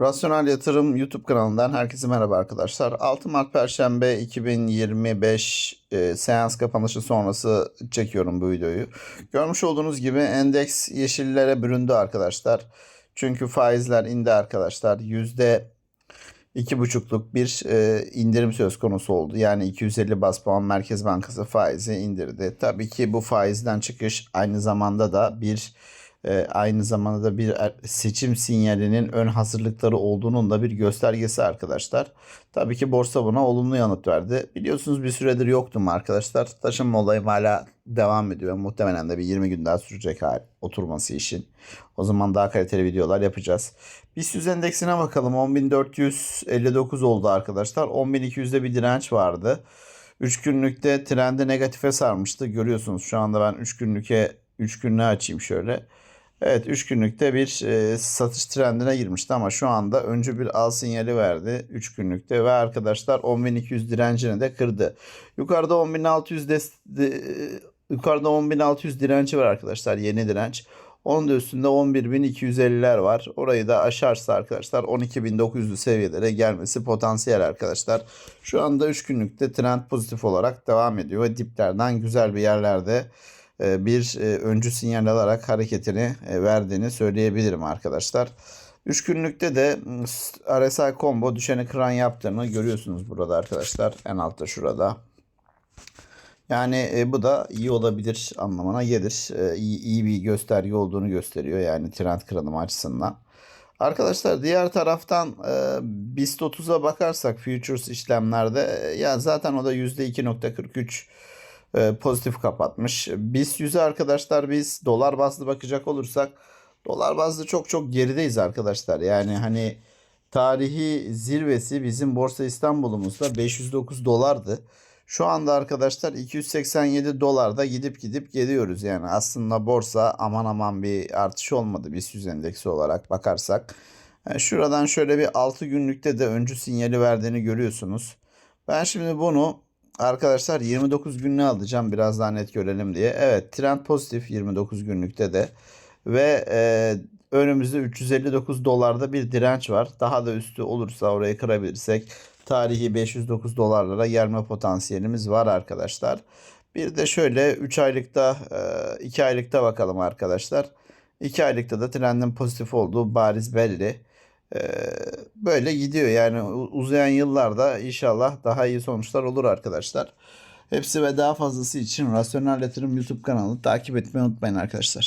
Rasyonel Yatırım YouTube kanalından herkese merhaba arkadaşlar. 6 Mart Perşembe 2025 e, seans kapanışı sonrası çekiyorum bu videoyu. Görmüş olduğunuz gibi endeks yeşillere büründü arkadaşlar. Çünkü faizler indi arkadaşlar. Yüzde iki buçukluk bir e, indirim söz konusu oldu. Yani 250 bas puan Merkez Bankası faizi indirdi. Tabii ki bu faizden çıkış aynı zamanda da bir e, aynı zamanda da bir er- seçim sinyalinin ön hazırlıkları olduğunun da bir göstergesi arkadaşlar. Tabii ki borsa buna olumlu yanıt verdi. Biliyorsunuz bir süredir yoktum arkadaşlar. Taşınma olayım hala devam ediyor. Muhtemelen de bir 20 gün daha sürecek hal oturması işin. O zaman daha kaliteli videolar yapacağız. BIST 100 endeksine bakalım. 10.459 oldu arkadaşlar. 10.200'de bir direnç vardı. 3 günlükte trendi negatife sarmıştı. Görüyorsunuz şu anda ben 3 günlüke 3 günlüğe açayım şöyle. Evet 3 günlükte bir e, satış trendine girmişti ama şu anda öncü bir al sinyali verdi 3 günlükte ve arkadaşlar 10.200 direncini de kırdı. Yukarıda 10.600 des- de- yukarıda 10.600 direnci var arkadaşlar yeni direnç. Onun da üstünde 11.250'ler var. Orayı da aşarsa arkadaşlar 12.900'lü seviyelere gelmesi potansiyel arkadaşlar. Şu anda 3 günlükte trend pozitif olarak devam ediyor ve diplerden güzel bir yerlerde bir e, öncü sinyal alarak hareketini e, verdiğini söyleyebilirim arkadaşlar. 3 günlükte de mm, RSI combo düşeni kıran yaptığını görüyorsunuz burada arkadaşlar. En altta şurada. Yani e, bu da iyi olabilir anlamına gelir. E, iyi, iyi bir gösterge olduğunu gösteriyor yani trend kırılımı açısından. Arkadaşlar diğer taraftan e, BIST 30'a bakarsak futures işlemlerde e, ya zaten o da %2.43 e, pozitif kapatmış. BIST 100'e arkadaşlar biz dolar bazlı bakacak olursak dolar bazlı çok çok gerideyiz arkadaşlar. Yani hani tarihi zirvesi bizim Borsa İstanbul'umuzda 509 dolardı. Şu anda arkadaşlar 287 dolarda gidip gidip geliyoruz. Yani aslında borsa aman aman bir artış olmadı BIST 100 endeksi olarak bakarsak. E, Şuradan şöyle bir 6 günlükte de öncü sinyali verdiğini görüyorsunuz. Ben şimdi bunu arkadaşlar 29 günlüğe alacağım biraz daha net görelim diye. Evet trend pozitif 29 günlükte de ve e, önümüzde 359 dolarda bir direnç var. Daha da üstü olursa orayı kırabilirsek tarihi 509 dolarlara gelme potansiyelimiz var arkadaşlar. Bir de şöyle 3 aylıkta 2 aylıkta bakalım arkadaşlar. 2 aylıkta da trendin pozitif olduğu bariz belli. Böyle gidiyor yani uzayan yıllarda inşallah daha iyi sonuçlar olur arkadaşlar. Hepsi ve daha fazlası için Rasyonel Yatırım YouTube kanalını takip etmeyi unutmayın arkadaşlar.